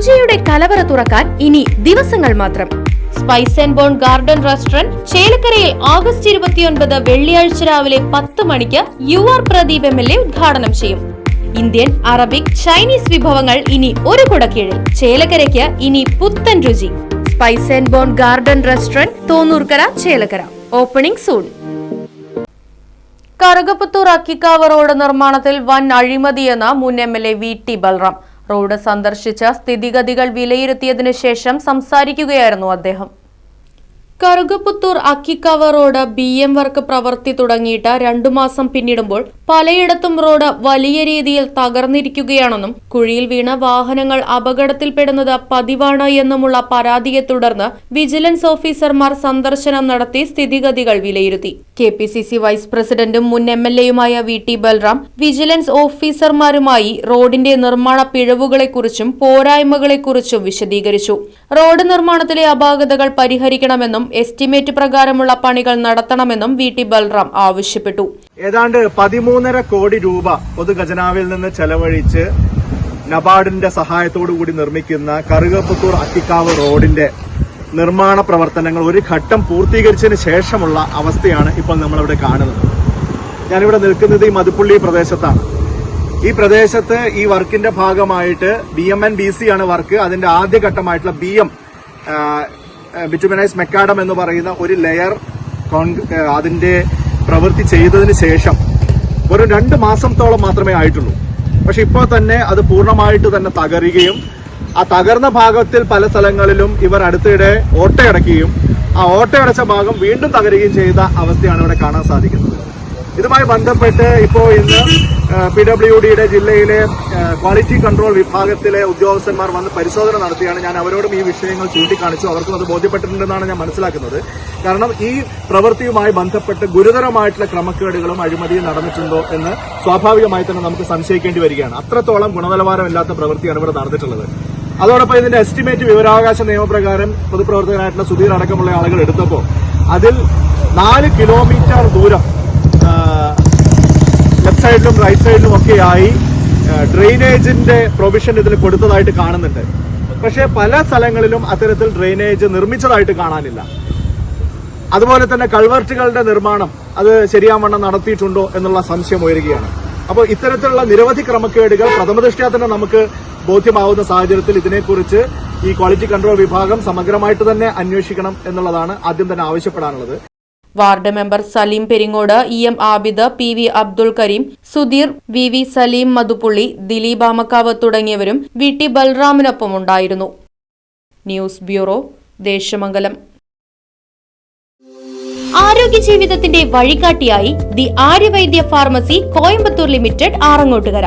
രുചിയുടെ കലവറ തുറക്കാൻ ഇനി ദിവസങ്ങൾ മാത്രം. Spice and bone garden restaurant ചേലക്കരയിൽ ഓഗസ്റ്റ് ഇരുപത്തിയൊൻപത് വെള്ളിയാഴ്ച രാവിലെ പത്ത് മണിക്ക് U R Pradeep M L A ഉദ്ഘാടനം ചെയ്യും. ഇന്ത്യൻ അറബിക് ചൈനീസ് വിഭവങ്ങൾ ഇനി ഒരു കുടക്കീഴിൽ. ചേലക്കരയ്ക്ക് ഇനി പുത്തൻ രുചി. Spice and bone garden restaurant Thonnurkara Chelakkara. Opening soon Karukaputhur Akkikavu road നിർമ്മാണത്തിൽ വൻ അഴിമതിയെന്ന് മുൻ M L A V T Balram. Road സന്ദർശിച്ച സ്ഥിതിഗതികൾ വിലയിരുത്തിയതിനു ശേഷം സംസാരിക്കുകയായിരുന്നു അദ്ദേഹം. Karukaputhur Akkikavu road B M work പ്രവൃത്തി തുടങ്ങിയിട്ട് രണ്ടു മാസം പിന്നിടുമ്പോൾ പലയിടത്തും റോഡ് വലിയ രീതിയിൽ തകർന്നിരിക്കുകയാണെന്നും കുഴിയിൽ വീണ വാഹനങ്ങൾ അപകടത്തിൽപ്പെടുന്നത് പതിവാണ് എന്നുമുള്ള പരാതിയെ തുടർന്ന് വിജിലൻസ് ഓഫീസർമാർ സന്ദർശനം നടത്തി സ്ഥിതിഗതികൾ വിലയിരുത്തി. K P C C vice പ്രസിഡന്റും മുൻ എം എൽ എയുമായ വി ടി ബൽറാം വിജിലൻസ് ഓഫീസർമാരുമായി റോഡിന്റെ നിർമ്മാണ പിഴവുകളെക്കുറിച്ചും പോരായ്മകളെക്കുറിച്ചും വിശദീകരിച്ചു. റോഡ് നിർമ്മാണത്തിലെ അപാകതകൾ പരിഹരിക്കണമെന്നും എസ്റ്റിമേറ്റ് പ്രകാരമുള്ള പണികൾ നടത്തണമെന്നും വി ടി ബൽറാം ആവശ്യപ്പെട്ടു. ഏതാണ്ട് പതിമൂന്നര കോടി രൂപ പൊതുഖജനാവിൽ നിന്ന് ചെലവഴിച്ച് നബാർഡിന്റെ സഹായത്തോടു കൂടി നിർമ്മിക്കുന്ന കറുകപ്പുത്തൂർ അത്തിക്കാവ് റോഡിന്റെ നിർമ്മാണ പ്രവർത്തനങ്ങൾ ഒരു ഘട്ടം പൂർത്തീകരിച്ചതിന് ശേഷമുള്ള അവസ്ഥയാണ് ഇപ്പോൾ നമ്മളിവിടെ കാണുന്നത്. ഞാനിവിടെ നിൽക്കുന്നത് ഈ മതുപ്പുള്ളി പ്രദേശത്താണ്. ഈ പ്രദേശത്ത് ഈ വർക്കിന്റെ ഭാഗമായിട്ട് B M N B C ആണ് വർക്ക്. അതിന്റെ ആദ്യഘട്ടമായിട്ടുള്ള ബി എം ബിറ്റുമിനൈസ് മെക്കാഡം എന്ന് പറയുന്ന ഒരു ലെയർ അതിന്റെ പ്രവൃത്തി ചെയ്തതിന് ശേഷം ഒരു രണ്ട് മാസത്തോളം മാത്രമേ ആയിട്ടുള്ളൂ. പക്ഷെ ഇപ്പോൾ തന്നെ അത് പൂർണമായിട്ട് തന്നെ തകരുകയും ആ തകർന്ന ഭാഗത്തിൽ പല സ്ഥലങ്ങളിലും ഇവർ അടുത്തിടെ ഓട്ടയടക്കുകയും ആ ഓട്ടയടച്ച ഭാഗം വീണ്ടും തകരുകയും ചെയ്ത അവസ്ഥയാണ് ഇവിടെ കാണാൻ സാധിക്കുന്നത്. ഇതുമായി ബന്ധപ്പെട്ട് ഇപ്പോൾ ഇന്ന് പി ഡബ്ല്യു ഡിയുടെ ജില്ലയിലെ ക്വാളിറ്റി കൺട്രോൾ വിഭാഗത്തിലെ ഉദ്യോഗസ്ഥന്മാർ വന്ന് പരിശോധന നടത്തിയാണ്. ഞാൻ അവരോടും ഈ വിഷയങ്ങൾ ചൂണ്ടിക്കാണിച്ചു. അവർക്കും അത് ബോധ്യപ്പെട്ടിട്ടുണ്ടെന്നാണ് ഞാൻ മനസ്സിലാക്കുന്നത്. കാരണം ഈ പ്രവൃത്തിയുമായി ബന്ധപ്പെട്ട് ഗുരുതരമായിട്ടുള്ള ക്രമക്കേടുകളും അഴിമതിയും നടന്നിട്ടുണ്ടോ എന്ന് സ്വാഭാവികമായി തന്നെ നമുക്ക് സംശയിക്കേണ്ടി വരികയാണ്. അത്രത്തോളം ഗുണനിലവാരമില്ലാത്ത പ്രവൃത്തിയാണ് ഇവിടെ നടന്നിട്ടുള്ളത്. അതോടൊപ്പം ഇതിന്റെ എസ്റ്റിമേറ്റ് വിവരാവകാശ നിയമപ്രകാരം പൊതുപ്രവർത്തകനായിട്ടുള്ള സുധീർ അടക്കമുള്ള ആളുകൾ എടുത്തപ്പോൾ അതിൽ നാല് കിലോമീറ്റർ ദൂരം സൈഡിലും റൈറ്റ് സൈഡിലും ഒക്കെയായി ഡ്രെയിനേജിന്റെ പ്രൊവിഷൻ ഇതിൽ കൊടുത്തതായിട്ട് കാണുന്നുണ്ട്. പക്ഷേ പല സ്ഥലങ്ങളിലും അത്തരത്തിൽ ഡ്രെയിനേജ് നിർമ്മിച്ചതായിട്ട് കാണാനില്ല. അതുപോലെ തന്നെ കൾവർട്ടുകളുടെ നിർമ്മാണം അത് ശരിയാവണ്ണം നടത്തിയിട്ടുണ്ടോ എന്നുള്ള സംശയം ഉയരുകയാണ്. അപ്പോൾ ഇത്തരത്തിലുള്ള നിരവധി ക്രമക്കേടുകൾ പ്രഥമദൃഷ്ട്യാ തന്നെ നമുക്ക് ബോധ്യമാവുന്ന സാഹചര്യത്തിൽ ഇതിനെക്കുറിച്ച് ഈ ക്വാളിറ്റി കൺട്രോൾ വിഭാഗം സമഗ്രമായിട്ട് തന്നെ അന്വേഷിക്കണം എന്നുള്ളതാണ് ആദ്യം തന്നെ ആവശ്യപ്പെടാനുള്ളത്. Ward member Saleem Peringode E M Abid P V Abdul Kareem Sudheer V V Saleem Madhupulli Dileep Amakkavu തുടങ്ങിയവരും വി ടി ബൽറാമിനൊപ്പം ഉണ്ടായിരുന്നു. News bureau Desamangalam. ആരോഗ്യ ജീവിതത്തിന്റെ വഴികാട്ടിയായി the Aryavaidya pharmacy Coimbatore limited Arangottukara.